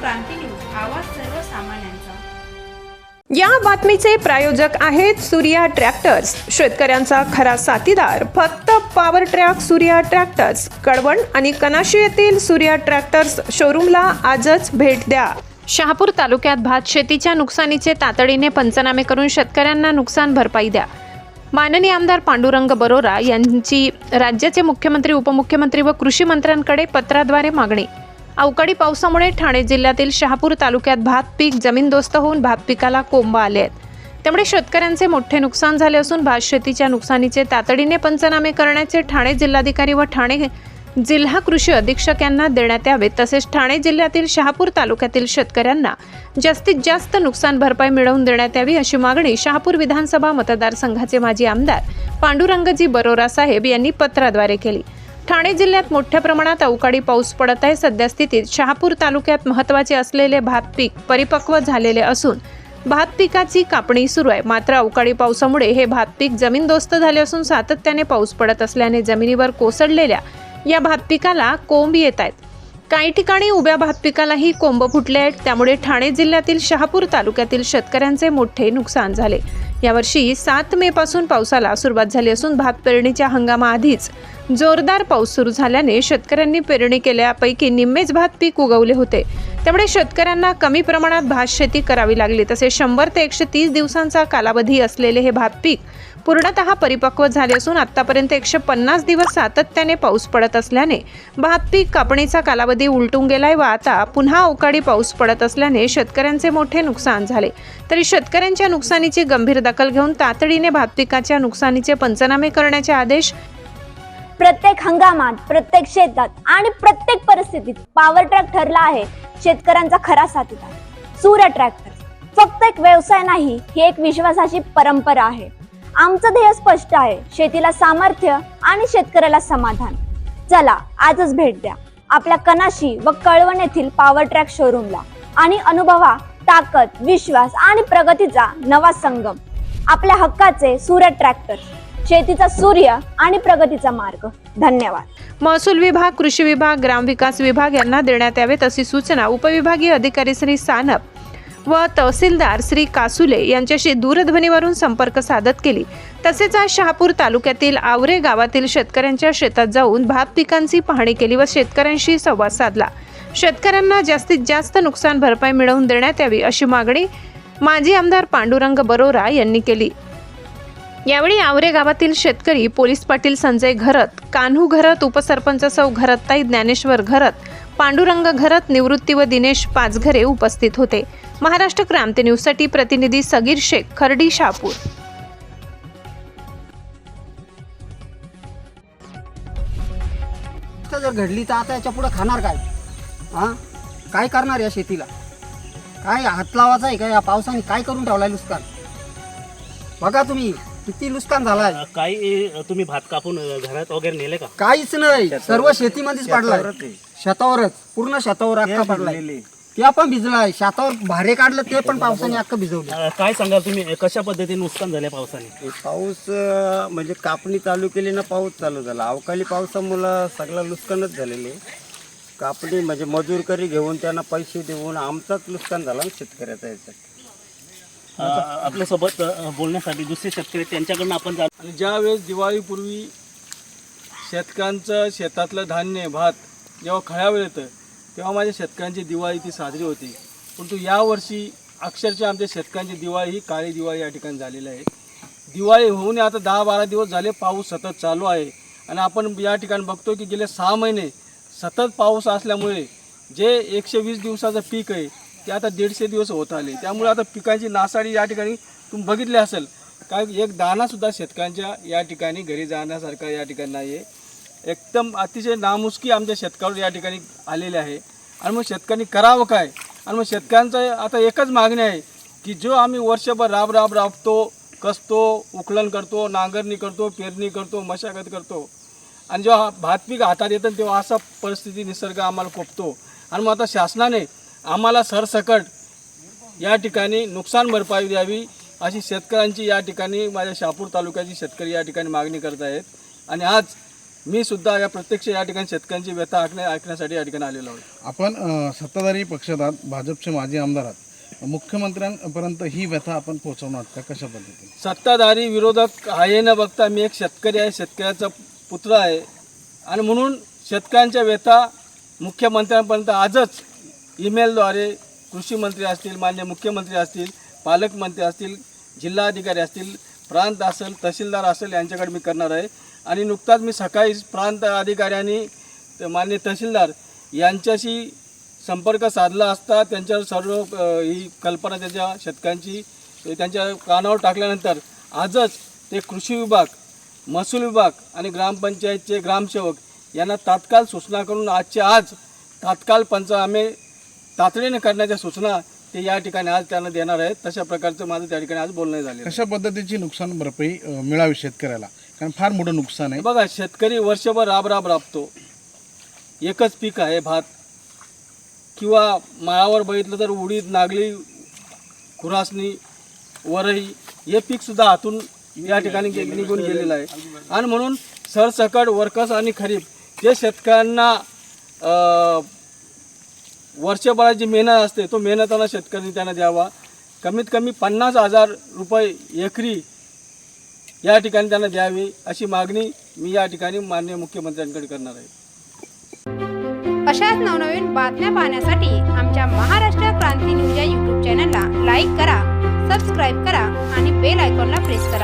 क्रांती news आवाज सर्वसामान्यांचा. या बातमीचे प्रायोजक आहेत सूर्या ट्रॅक्टर्स. शेतकऱ्यांचा खरा साथीदार फक्त power track Surya tractors Kalwan आणि कनाशी येथील सूर्या ट्रॅक्टर्स शोरूमला आजच भेट द्या. शहापूर तालुक्यात भात शेतीच्या नुकसानीचे तातडीने पंचनामे करून शेतकऱ्यांना नुकसान भरपाई द्या. माननीय आमदार पांडुरंग बरोरा यांची राज्याचे मुख्यमंत्री उपमुख्यमंत्री व कृषी मंत्र्यांकडे पत्राद्वारे मागणी. अवकाळी पावसामुळे ठाणे जिल्ह्यातील शहापूर तालुक्यात भात पीक जमीनदोस्त होऊन भात पिकाला कोंब आले आहेत. त्यामुळे शेतकऱ्यांचे मोठे नुकसान झाले असून भात शेतीच्या नुकसानीचे तातडीने पंचनामे करण्याचे ठाणे जिल्हाधिकारी व ठाणे जिल्हा कृषी अधीक्षक यांना देण्यात यावे. तसेच ठाणे जिल्ह्यातील शहापूर तालुक्यातील शेतकऱ्यांना जास्तीत जास्त नुकसान भरपाई मिळवून देण्यात यावी अशी मागणी शहापूर विधानसभा मतदारसंघाचे माजी आमदार पांडुरंगजी बरोरा साहेब यांनी पत्राद्वारे केली. ठाणे जिल्ह्यात मोठ्या प्रमाणात अवकाळी पाऊस पडत आहे. सध्या स्थितीत शहापूर तालुक्यात महत्त्वाचे असलेले भात पीक परिपक्व झालेले असून भात पिकाची कापणी सुरू आहे. मात्र अवकाळी पावसामुळे हे भात पीक जमीनदोस्त झाले असून सातत्याने पाऊस पडत असल्याने जमिनीवर कोसळलेल्या या भात पिकाला कोंब येत आहेत. काही ठिकाणी उभ्या भात पिकालाही कोंब फुटले आहेत. त्यामुळे ठाणे जिल्ह्यातील शहापूर तालुक्यातील शेतकऱ्यांचे मोठे नुकसान झाले. यावर्षी सात मे पासून पावसाला सुरुवात झाली असून भात पेरणीच्या हंगामाआधीच जोरदार पाऊस सुरू झाल्याने शेतकऱ्यांनी पेरणी केल्यापैकी निम्मेच भात पीक उगवले होते. त्यामुळे शेतकऱ्यांना कमी प्रमाणात भात शेती करावी लागली. तसेच शंभर ते एकशे तीस दिवसांचा कालावधी असलेले हे भात पीक पूर्णतः परिपक्व झाले असून आतापर्यंत एकशे पन्नास दिवस सातत्याने पाऊस पडत असल्याने भात पीक कापणीचा कालावधी उलटून गेलाय व आता पुन्हा अवकाळी पाऊस पडत असल्याने शेतकऱ्यांचे मोठे नुकसान झाले. तरी शेतकऱ्यांच्या नुकसानीची गंभीर दखल घेऊन तातडीने भात पिकाच्या नुकसानीचे पंचनामे करण्याचे आदेश प्रत्येक हंगामात प्रत्येक शेतात आणि प्रत्येक परिस्थितीत पॉवर ट्रॅक ठरला आहे. शेतकऱ्यांचा खरा साथीदार सूर्य ट्रॅक्टर फक्त एक व्यवसाय नाही ही एक विश्वासाची परंपरा आहे. आमचं ध्येय स्पष्ट आहे शेतीला सामर्थ्य आणि शेतकऱ्याला समाधान. चला आजच भेट द्या. आपल्या कनाशी व कळवण येथील पॉवर ट्रॅक शोरूमला आणि अनुभवा ताकद विश्वास आणि प्रगतीचा नवा संगम. आपल्या हक्काचे सूर्य ट्रॅक्टर शेतीचा सूर्य आणि प्रगतीचा मार्ग. धन्यवाद. महसूल विभाग कृषी विभाग ग्रामविकास विभाग यांना देण्यात यावेत अशी सूचना उपविभागीय अधिकारी श्री सानप व तहसीलदार श्री कासुले यांच्याशी दूरध्वनीवरून संपर्क साधत केली. तसेच आज शहापूर तालुक्यातील आवरे गावातील शेतकऱ्यांच्या शेतात जाऊन भात पिकांची पाहणी केली व शेतकऱ्यांशी संवाद साधला. शेतकऱ्यांना जास्तीत जास्त नुकसान भरपाई मिळवून देण्यात यावी अशी मागणी माजी आमदार पांडुरंग बरोरा यांनी केली. यावेळी आवरे गावातील शेतकरी पोलीस पाटील संजय घरत कान्हू घरत उपसरपंच सौ घरतताई ज्ञानेश्वर घरत पांडुरंग घरत निवृत्ती व दिनेश पाचघरे उपस्थित होते. महाराष्ट्र क्रांती न्यूजसाठी प्रतिनिधी सगीर शेख खर्डी शहापूर. जर घडली तर आता याच्यापुढे खाणार काय? हां? काय करणार या शेतीला? काय हात लावायचा आहे का? या पावसाने काय करून ठेवलाय नुकसान बघा तुम्ही. किती नुकसान झालाय? काही अ, तुम्ही भात कापून अ, घरात वगैरे नेले का? काहीच नाही. सर्व शेतीमध्येच पडलाय. शेतावरच पूर्ण शेतावर अख्खा पडलाय. ते पण भिजलाय. शेतावर भारे काढलं ते पण पावसाने अख्खं भिजवलं. अ, काय सांगाल तुम्ही? अ, कशा पद्धतीने नुकसान झाले पावसाने? हे पाऊस अं, म्हणजे कापणी चालू केली ना पाऊस चालू झाला. अवकाळी पावसामुळं सगळं नुकसानच झालेले. कापणी म्हणजे मजूरकरी घेऊन त्यांना पैसे देऊन आमचाच नुकसान झाला ना शेतकऱ्याचा याच्यात. आपल्यासोबत बोलण्यासाठी दुसरे शेतकरी त्यांच्याकडनं आपण जा आणि ज्यावेळेस दिवाळीपूर्वी शेतकऱ्यांचं शेतातलं धान्य भात जेव्हा खळ्यावर येतं तेव्हा माझ्या शेतकऱ्यांची दिवाळी ती साजरी होती. परंतु यावर्षी अक्षरशः आमच्या शेतकऱ्यांची दिवाळी ही काळी दिवाळी या ठिकाणी झालेली आहे. दिवाळी होऊन आता दहा बारा दिवस झाले पाऊस सतत चालू आहे. आणि आपण या ठिकाणी बघतो की गेले सहा महिने सतत पाऊस असल्यामुळे जे एकशे वीस दिवसाचं पीक आहे ते आता दीडशे दिवस होत आले. त्यामुळे आता पिकांची नासाडी या ठिकाणी तुम्ही बघितले असेल. काय एक दाणासुद्धा शेतकऱ्यांच्या या ठिकाणी घरी जाण्यासारखा या ठिकाणी नाही आहे एकदम अतिशय नामुष्की आमच्या शेतकऱ्यावर या ठिकाणी आलेले आहे. आणि मग शेतकऱ्यांनी करावं काय? आणि मग शेतकऱ्यांचं आता एकच मागणी आहे की जो आम्ही वर्षभर राब राब राबतो कसतो उकलन करतो नांगरणी करतो पेरणी करतो मशागत करतो. आणि जेव्हा भात पीक हातात येतं तेव्हा असा परिस्थिती निसर्ग आम्हाला कोपतो. आणि मग आता शासनाने आम्हाला सरसकट या ठिकाणी नुकसान भरपाई द्यावी अशी शेतकऱ्यांची या ठिकाणी माझ्या शहापूर तालुक्याची शेतकरी या ठिकाणी मागणी करत आहेत. आणि आज मी सुद्धा या प्रत्यक्ष या ठिकाणी शेतकऱ्यांची व्यथा ऐकण्या ऐकण्यासाठी या ठिकाणी आलेलो आहोत आपण सत्ताधारी पक्षात आहात भाजपचे माजी आमदार आहात. मुख्यमंत्र्यांपर्यंत ही व्यथा आपण पोहोचवणार का? कशा पद्धतीने? सत्ताधारी विरोधक आहे न बघता मी एक शेतकरी आहे शेतकऱ्याचा पुत्र आहे. आणि म्हणून शेतकऱ्यांच्या व्यथा मुख्यमंत्र्यांपर्यंत आजच ईमेलद्वारे कृषी मंत्री असतील मान्य मुख्यमंत्री असतील पालकमंत्री असतील जिल्हाधिकारी असतील प्रांत असेल तहसीलदार असेल यांच्याकडे मी करणार आहे. आणि नुकताच मी सकाळी प्रांत अधिकाऱ्यांनी मान्य तहसीलदार यांच्याशी संपर्क साधला असता त्यांच्यावर सर्व ही कल्पना त्याच्या शेतकऱ्यांची त्यांच्या कानावर टाकल्यानंतर आजच ते कृषी विभाग महसूल विभाग आणि ग्रामपंचायतचे ग्रामसेवक यांना तात्काळ सूचना करून आजच्या आज तात्काळ पंचनामे तातडीने करण्याच्या सूचना ते या ठिकाणी आज त्यांना देणार आहेत. तशा प्रकारचं माझं त्या ठिकाणी आज बोलणं आहे. कशा पद्धतीची नुकसान भरपाई अ, मिळावी शेतकऱ्याला? कारण फार मोठं नुकसान आहे. बघा शेतकरी वर्षभर राब राब राबतो. एकच पीक आहे भात. किंवा माळावर बघितलं तर उडीद नागली खुरासणी वरई हे पीकसुद्धा हातून या ठिकाणी गे- निघून गेलेलं आहे. आणि म्हणून सरसकट वर्कर्स आणि खरीप जे शेतकऱ्यांना अं, वर्षभराची मेहनत असते तो मेहनताना शेतकरी त्यांना द्यावा. कमीत कमी पन्नास हजार रुपये एकरी या ठिकाणी त्यांना द्यावी अशी मागणी मी या ठिकाणी माननीय मुख्यमंत्र्यांकडे करणार आहे. अशाच नवनवीन बातम्या पाहण्यासाठी आमच्या महाराष्ट्र क्रांती न्यूज या यूट्यूब चॅनलला लाईक करा सबस्क्राईब करा आणि बेल आयकॉनला प्रेस करा.